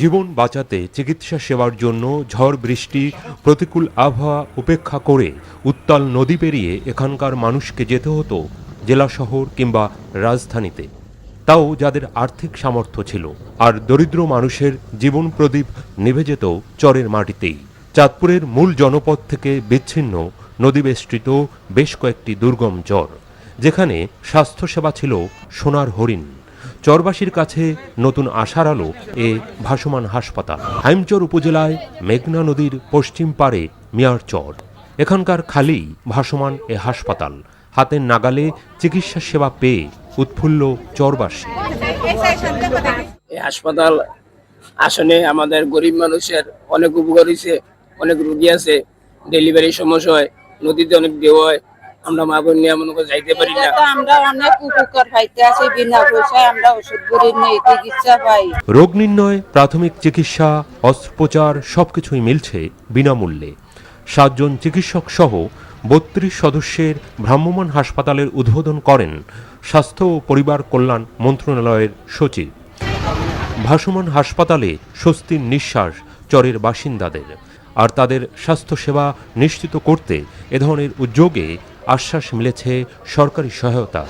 জীবন বাঁচাতে চিকিৎসা সেবার জন্য ঝড় বৃষ্টি, প্রতিকূল আবহাওয়া উপেক্ষা করে উত্তাল নদী পেরিয়ে এখানকার মানুষকে যেতে হতো জেলা শহর কিংবা রাজধানীতে। তাও যাদের আর্থিক সামর্থ্য ছিল। আর দরিদ্র মানুষের জীবন প্রদীপ নিভে যেত চরের মাটিতেই। চাঁদপুরের মূল জনপদ থেকে বিচ্ছিন্ন নদীবেষ্টিত বেশ কয়েকটি দুর্গম চর, যেখানে স্বাস্থ্যসেবা ছিল সোনার হরিণ। চরবাসীর কাছে নতুন আশার আলো এ ভাসমান হাসপাতাল। হাইমচর উপজেলায় মেঘনা নদীর পশ্চিম পারে মিয়ার চর। এখানকার খালি ভাসমান এ হাসপাতাল। হাতের নাগালে চিকিৎসা সেবা পেয়ে উৎফুল্ল চরবাসী। এই হাসপাতাল আসনে আমাদের গরিব মানুষের অনেক উপকার হয়েছে অনেক রুগী আছে, ডেলিভারির সমস্যা হয়, নদীতে অনেক দেহ হয়। আমরা মা বোন নিয়ে মনে করে যাইতে পারি না। আমরা অনেক উপকার পাইতে আছি বিনা পয়সায় আমরা ওষুধ করি নেই চিকিৎসা পাই। রোগ নির্ণয় প্রাথমিক চিকিৎসা অস্ত্রোপচার সবকিছুই মিলছে বিনামূল্যে। সাতজন চিকিৎসক সহ বত্রিশ সদস্যের ভ্রাম্যমাণ হাসপাতালের উদ্বোধন করেন স্বাস্থ্য ও পরিবার কল্যাণ মন্ত্রণালয়ের সচিব। ভাসমান হাসপাতালে স্বস্তির নিঃশ্বাস চরের বাসিন্দাদের আর তাদের স্বাস্থ্যসেবা নিশ্চিত করতে এ ধরনের উদ্যোগে আশ্বাস মিলেছে সরকারি সহায়তা।